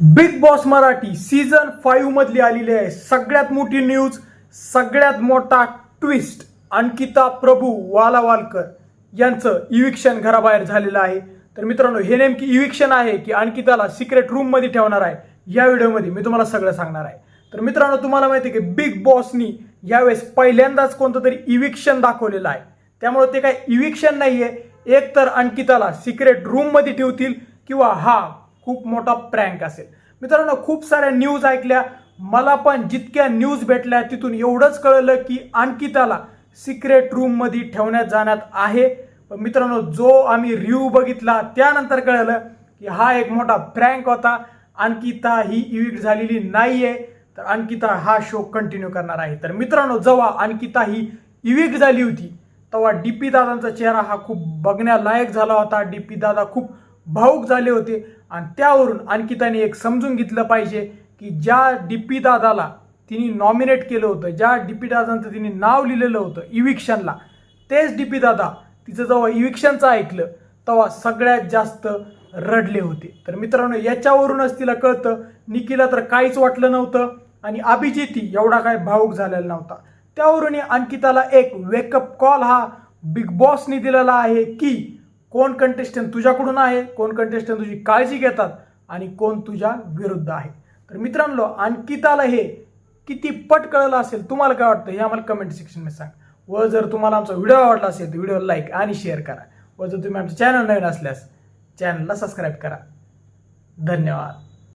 Big boss Marathi season five मधली आलेली आहे. सगळ्यात मोठी न्यूज सगळ्यात मोठा ट्विस्ट. अंकिता प्रभू वालावालकर यांचं इविक्शन घराबाहेर झालेलं आहे. तर मित्रांनो हे नेमकी इविक्शन आहे की अंकिताला सिक्रेट रूममध्ये ठेवणार आहे? या व्हिडिओमध्ये मी तुम्हाला सगळं सांगणार आहे. तर मित्रांनो तुम्हाला माहिती आहे की बिग बॉसनी यावेळेस पहिल्यांदाच कोणतं तरी इविक्शन दाखवलेलं आहे. त्यामुळे ते काय इविक्शन आहे एक तर अंकिताला सिक्रेट रूममध्ये ठेवतील किंवा हा खूप मोठा प्रँक असेल. मित्रांनो खूप साऱ्या न्यूज ऐकल्या. मला पण जितक्या न्यूज भेटल्या तिथून एवढंच कळलं की अंकिताला सिक्रेट रूममध्ये ठेवण्यात जाण्यात आहे. पण मित्रांनो जो आम्ही रिव्ह्यू बघितला त्यानंतर कळलं की हा एक मोठा प्रँक होता. अंकिता ही इविक्ट झालेली नाही आहे तर अंकिता हा शो कंटिन्यू करणार आहे. तर मित्रांनो जेव्हा अंकिता ही इविक्ट झाली होती तेव्हा डी पी दादांचा चेहरा हा खूप बघण्यालायक झाला होता. डी पी दादा खूप भाऊक झाले होते. आणि त्यावरून अंकिताने एक समजून घेतलं पाहिजे की ज्या डीपी दादाला तिने नॉमिनेट केलं होतं ज्या डीपी दादांचं तिने नाव लिहिलेलं होतं इविक्शनला तेच डी पी दादा तिचं जेव्हा इविक्शनचं ऐकलं तेव्हा सगळ्यात जास्त रडले होते. तर मित्रांनो याच्यावरूनच तिला कळतं निकीला तर काहीच वाटलं नव्हतं आणि अभिजिती एवढा काय भावूक झालेला नव्हता. त्यावरून अंकिताला एक वेकअप कॉल हा बिग बॉसनी दिलेला आहे की कोण कंटेस्टंट तुझ्याकडून आहे कोण कंटेस्टंट तुझी काळजी घेतात आणि कोण तुझ्या विरुद्ध आहे. तर मित्रांनो अंकिताला हे किती पट कळलं असेल तुम्हाला काय वाटतं? हे आम्हाला कमेंट सेक्शनमध्ये सांग. व जर तुम्हाला आमचा व्हिडिओ आवडला असेल तर व्हिडिओ लाईक आणि शेअर करा. व जर तुम्ही आमचं चॅनल नवीन असल्यास चॅनलला सबस्क्राईब करा. धन्यवाद.